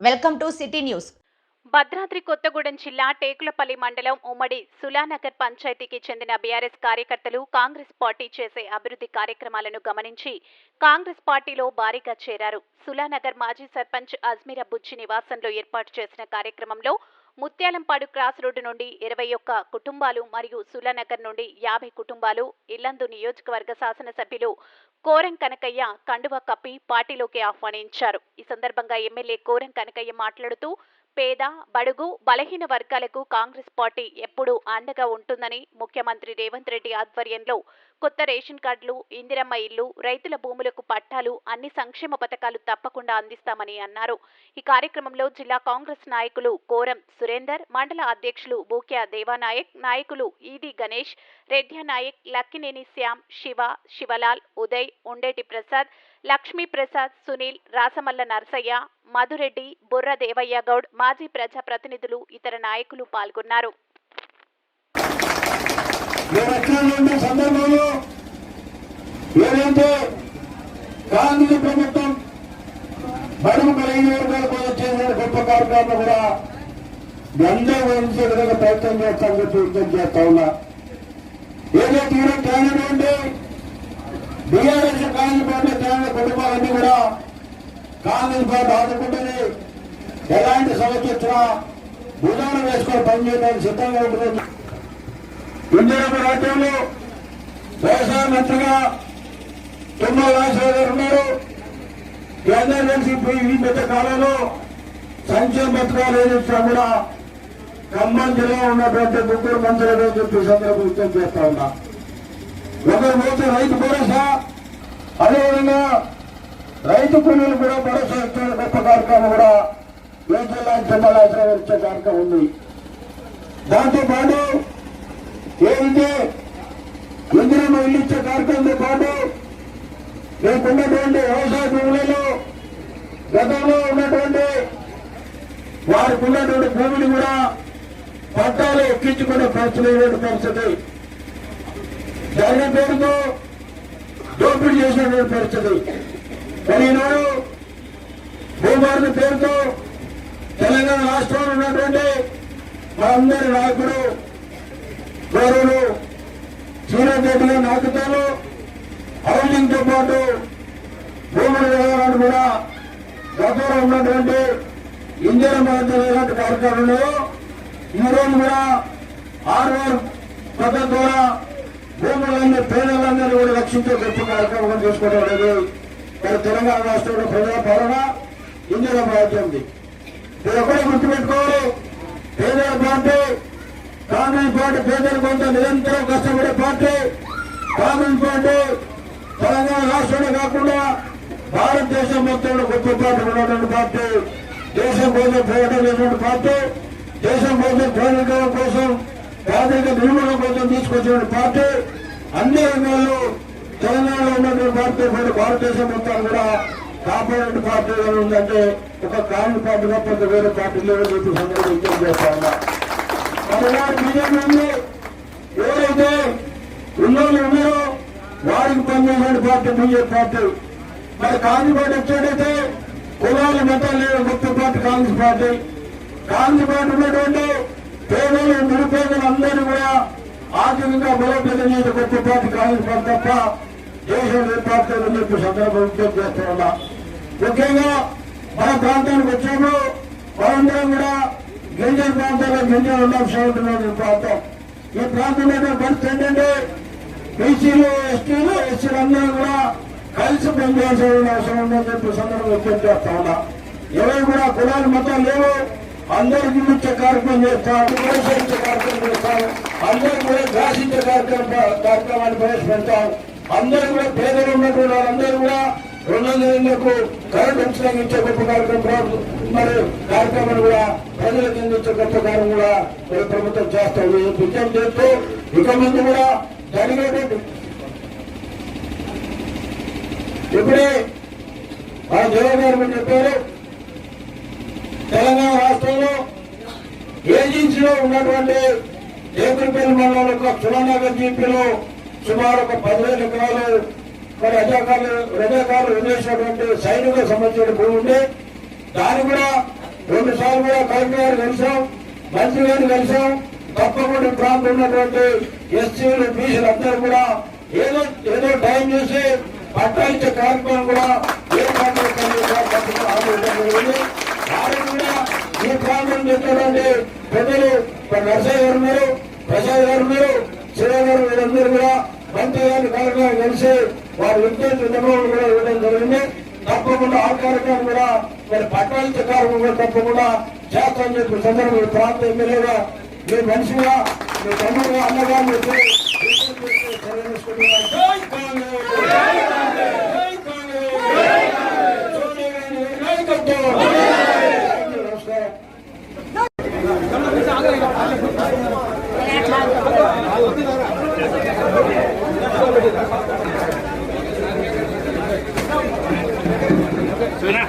Welcome to city news. Bhadradri Kothagudem జిల్లా టేకులపల్లి మండలం ఉమ్మడి సులానగర్ పంచాయతీకి చెందిన బీఆర్ఎస్ కార్యకర్తలు కాంగ్రెస్ పార్టీ చేసే అభివృద్ధి కార్యక్రమాలను గమనించి కాంగ్రెస్ పార్టీలో భారీగా చేరారు. సులానగర్ మాజీ సర్పంచ్ అజ్మీరా బుజ్జి నివాసంలో ఏర్పాటు చేసిన కార్యక్రమంలో ముత్యాలంపాడు క్రాస్ రోడ్డు నుండి ఇరవై ఒక్క కుటుంబాలు మరియు సులనగర్ నుండి యాభై కుటుంబాలు ఇల్లందు నియోజకవర్గ శాసనసభ్యులు కోరం కనకయ్య కండువా కప్పి పార్టీలోకి ఆహ్వానించారు. ఈ సందర్భంగా ఎమ్మెల్యే కోరం కనకయ్య మాట్లాడుతూ పేద బడుగు బలహీన వర్గాలకు కాంగ్రెస్ పార్టీ ఎప్పుడూ అండగా ఉంటుందని ముఖ్యమంత్రి రేవంత్ రెడ్డి ఆధ్వర్యంలో కొత్త రేషన్ కార్డులు ఇందిరమ్మ ఇల్లు రైతుల భూములకు పట్టాలు అన్ని సంక్షేమ పథకాలు తప్పకుండా అందిస్తామని అన్నారు. ఈ కార్యక్రమంలో జిల్లా కాంగ్రెస్ నాయకులు కోరం సురేందర్ మండల అధ్యక్షులు బూక్యా దేవానాయక్ నాయకులు ఈది గణేష్ రెడ్యా నాయక్ లక్కినేని శ్యామ్ శివ శివలాల్ ఉదయ్ ఉండేటి ప్రసాద్ లక్ష్మీప్రసాద్ సునీల్ రాసమల్ల నర్సయ్య మధురెడ్డి బుర్ర దేవయ్య గౌడ్ మాజీ ప్రజాప్రతినిధులు ఇతర నాయకులు పాల్గొన్నారు. ఏదైతే ప్రభుత్వం బడుగు బలహీన వర్గాల కోసం చేసిన గొప్ప కూడా అందరూ విధంగా ప్రయత్నం చేస్తామని చెప్పి విజ్ఞప్తి చేస్తా ఉన్నా. ఏదైతే బీఆర్ఎస్ కాంగ్రెస్ పార్టీ తెలంగాణ కుటుంబాలన్నీ కూడా కాంగ్రెస్ పార్టీ ఆదుకుంటుంది. ఎలాంటి సమస్య వచ్చినా భుజాన వేసుకొని పనిచేయడానికి సిద్ధంగా ఉంటుంది. ఇందిరమ్మ రాజ్యంలో వ్యవసాయ మంత్రిగా తుమ్మల రాజశేఖర్ గారు ఉన్నారు. కేంద్ర కలిసి ఈ మధ్య కాలంలో సంక్షేమ పథకాలు ఏదిచ్చినా కూడా ఖమ్మం జిల్లా ఉన్నటువంటి ముగ్గురు మంత్రులు చెప్పి సందర్భం విజ్ఞప్తి చేస్తా ఉన్నా. ఒకరు పోతే రైతు భరోసా రైతు కూలీలు కూడా భరోసా ఇచ్చిన గొప్ప కార్యక్రమం కూడా ఏ జిల్లా జిల్లాలో ఇచ్చే కార్యక్రమం ఉంది. దాంతోపాటు ఏదైతే ఇందిరమ్మ ఇల్లు ఇచ్చే కార్యక్రమంతో పాటు రేపున్నటువంటి వ్యవసాయ భూములలో గతంలో ఉన్నటువంటి వారికి ఉన్నటువంటి భూమిని కూడా పట్టాలు ఎక్కించుకునే పరిస్థితి పరిస్థితి. జరిగిన పేరుతో దోపిడీ చేసినటువంటి పరిస్థితి. మరి ఈనాడు భూభారత పేరుతో తెలంగాణ రాష్ట్రంలో ఉన్నటువంటి మనందరి నాయకుడు గౌరవులు సూర్యాపేటలో నాకుతాను హౌసింగ్తో పాటు భూముల వ్యవహారాలు కూడా గతంలో ఉన్నటువంటి ఇండియన్ ఇలాంటి కార్యక్రమంలో ఈరోజు కూడా ఆర్ఆర్ పద్ధతి ద్వారా భూములన్నీ పేదలందరినీ కూడా రక్షించే గొప్ప కార్యక్రమం చేసుకోవడం అనేది మరి తెలంగాణ రాష్ట్రంలో ప్రజా పాలన ఇందులో రాజ్యం ఉంది మీరు ఒకటే గుర్తుపెట్టుకోవాలి పేదల పార్టీ కాంగ్రెస్ పార్టీ పేదల కొంత నిరంతరం కష్టపడే పార్టీ. కాంగ్రెస్ పార్టీ తెలంగాణ రాష్ట్రంలో కాకుండా భారతదేశం మొత్తంలో గొప్ప పార్టీ ఉన్నటువంటి పార్టీ. దేశం కోసం పోరాటం లేనటువంటి పార్టీ. దేశం కోసం పేదరికం కోసం పేదరిక నిర్మూలన కోసం తీసుకొచ్చినటువంటి పార్టీ. అన్ని రంగాల్లో ఉన్నటువంటి భారతదేశం మొత్తం కూడా కాపాడే పార్టీ ఉందంటే ఒక కాంగ్రెస్ పార్టీగా తప్ప వేరే పార్టీ లేదని చెప్పి సందర్భంగా విజ్ఞప్తి చేస్తా ఉన్నా. బీజేపీ ఎవరైతే ఉన్నోళ్ళు ఉన్నారో వారికి పనిచేసిన పార్టీ బీజేపీ పార్టీ. మరి కాంగ్రెస్ పార్టీ వచ్చేటైతే కులాలు మతాలు లేని మొత్తం party Congress party. Congress party ఉన్నటువంటి పేదలు నిరుపేదలు అందరినీ కూడా ఆర్థికంగా బలోపేతం చేసే గొప్ప పార్టీ కాంగ్రెస్ పార్టీ తప్ప దేశంలో ఏ చెప్పి సందర్భం విజ్ఞప్తి చేస్తా ముఖ్యంగా మన ప్రాంతానికి వచ్చాము. మనందరం కూడా గిరిజన ప్రాంతాల్లో గిరిజన ఉండాల్సిన ప్రాంతం. ఈ ప్రాంతంలో పరిస్థితి ఏంటంటే బీసీలు ఎస్టీలు ఎస్సీలు అందరూ కూడా కలిసి పనిచేయాల్సిన అవసరం ఉందని చెప్పి సందర్భం విజ్ఞప్తి చేస్తా ఉన్నా ఎవరు కూడా కులాలు మతం లేవు. అందరికి ఇచ్చే కార్యక్రమం చేస్తాం ప్రోత్సహించే కార్యక్రమం చేస్తాం. అందరూ కూడా శాసించే కార్యక్రమం కార్యక్రమాన్ని ప్రవేశపెడతాం. అందరూ కూడా పేదలు ఉన్నటువంటి వాళ్ళందరూ కూడా రుణాలకు కరెంట్ ఉచితంగా ఇచ్చే గొప్ప కార్యక్రమం మరి కార్యక్రమాలు కూడా ప్రజలకు అందించే గొప్ప కార్యం కూడా మరి ప్రభుత్వం చేస్తాం విజయం చేస్తూ ఇక ముందు కూడా జరిగేటువంటి ఇప్పుడే మా జగన్ గారు చెప్పారు తెలంగాణ రాష్ట్రంలో ఏజెన్సీలో ఉన్నటువంటి దేవరపల్లి మండలం యొక్క సునానగర్ జీపీలో సుమారు ఒక పదివేల ఎకరాలు మరి రజాకారులు రజాకారులు వదిలేసినటువంటి సైనికులకు సంబంధించిన భూమి ఉండే దాన్ని కూడా రెండు సార్లు కూడా కలెక్టర్ గారు కలిసాం మంత్రి గారిని కలిసాం తప్పకుండా ప్రాంతం ఉన్నటువంటి ఎస్సీలు బీసీలు అందరూ కూడా ఏదో ఏదో టైం చేసి చూసి పట్టాలిచ్చే కార్యక్రమం కూడా ఏ కార్యక్రమం వారు కూడా ఈ ప్రాంతం చెప్తారండి ప్రజలు ఇప్పుడు నరసయ్య గారు ఉన్నారు ప్రసాద్ గారు ఉన్నారు శివ గారు వీరందరూ కూడా మంత్రి గారిని కలిసి వారు ఎంతో చంద్రబాబు కూడా ఇవ్వడం జరిగింది. తప్పకుండా ఆ కార్యక్రమం కూడా మరి పట్టాలిచ్చే కార్యక్రమం కూడా తప్పకుండా చేస్తామని చెప్పిన సందర్భంగా ఈ ప్రాంత ఎమ్మెల్యేగా మీ మనిషిగా మీ తమ్ముడుగా అన్నగా మీరు సోనియా గాంధీ నాయకత్వం! nè